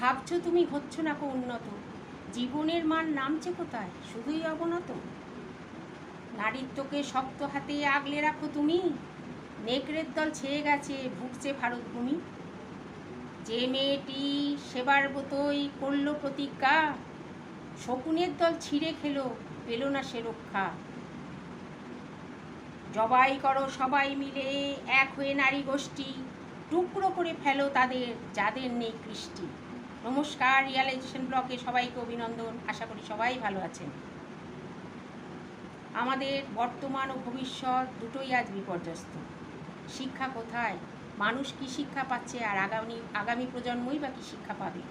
ভাবছ তুমি হচ্ছ না কো উন্নত? জীবনের মান নামছে কোথায়? শুধুই অবনত? নারীত্বকে শক্ত হাতে আগলে রাখো তুমি। নেকড়ের দল ছেয়ে গেছে, ভুগছে ভারতভূমি। যে মেয়েটি সেবার বোতই করল প্রতিজ্ঞা, শকুনের দল ছিঁড়ে খেলো, পেল না সে রক্ষা। জবাই করো সবাই মিলে, এক হয়ে নারী গোষ্ঠী, টুকরো করে ফেলো তাদের, যাদের নেই কৃষ্টি। নমস্কার রিয়ালাইজেশন ব্লকে সবাইকে অভিনন্দন। আশা করি সবাই ভালো আছেন। আমাদের বর্তমান ও ভবিষ্যৎ দুটোই আজ বিপর্যস্ত। শিক্ষা কোথায়? মানুষ কি শিক্ষা পাচ্ছে আর আগামী আগামী প্রজন্মই বা কি শিক্ষা পাবে?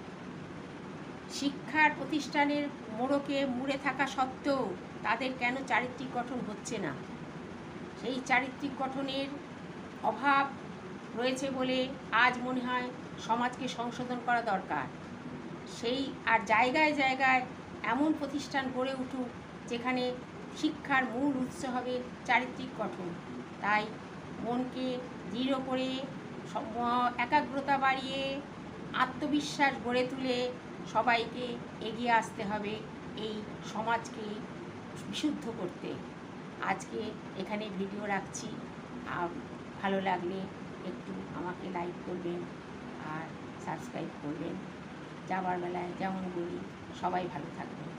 শিক্ষার প্রতিষ্ঠানের মোড়কে মুড়ে থাকা সত্ত্বেও তাদের কেন চারিত্রিক গঠন হচ্ছে না? সেই চারিত্রিক গঠনের অভাব রয়েছে বলে আজ মনে হয় সমাজকে সংশোধন করা দরকার। সেই আর জায়গায় জায়গায় এমন প্রতিষ্ঠান গড়ে উঠুক যেখানে শিক্ষার মূল উৎস হবে চারিত্রিক গঠন। তাই মনকে দৃঢ় করে একাগ্রতা বাড়িয়ে আত্মবিশ্বাস গড়ে তুলে সবাইকে এগিয়ে আসতে হবে এই সমাজকে বিশুদ্ধ করতে। আজকে এখানে ভিডিও রাখছি। ভালো লাগলে একটু আমাকে লাইক করবেন আর সাবস্ক্রাইব করবেন। যাবার বেলায় যেমন বলি সবাই ভালো থাকবেন।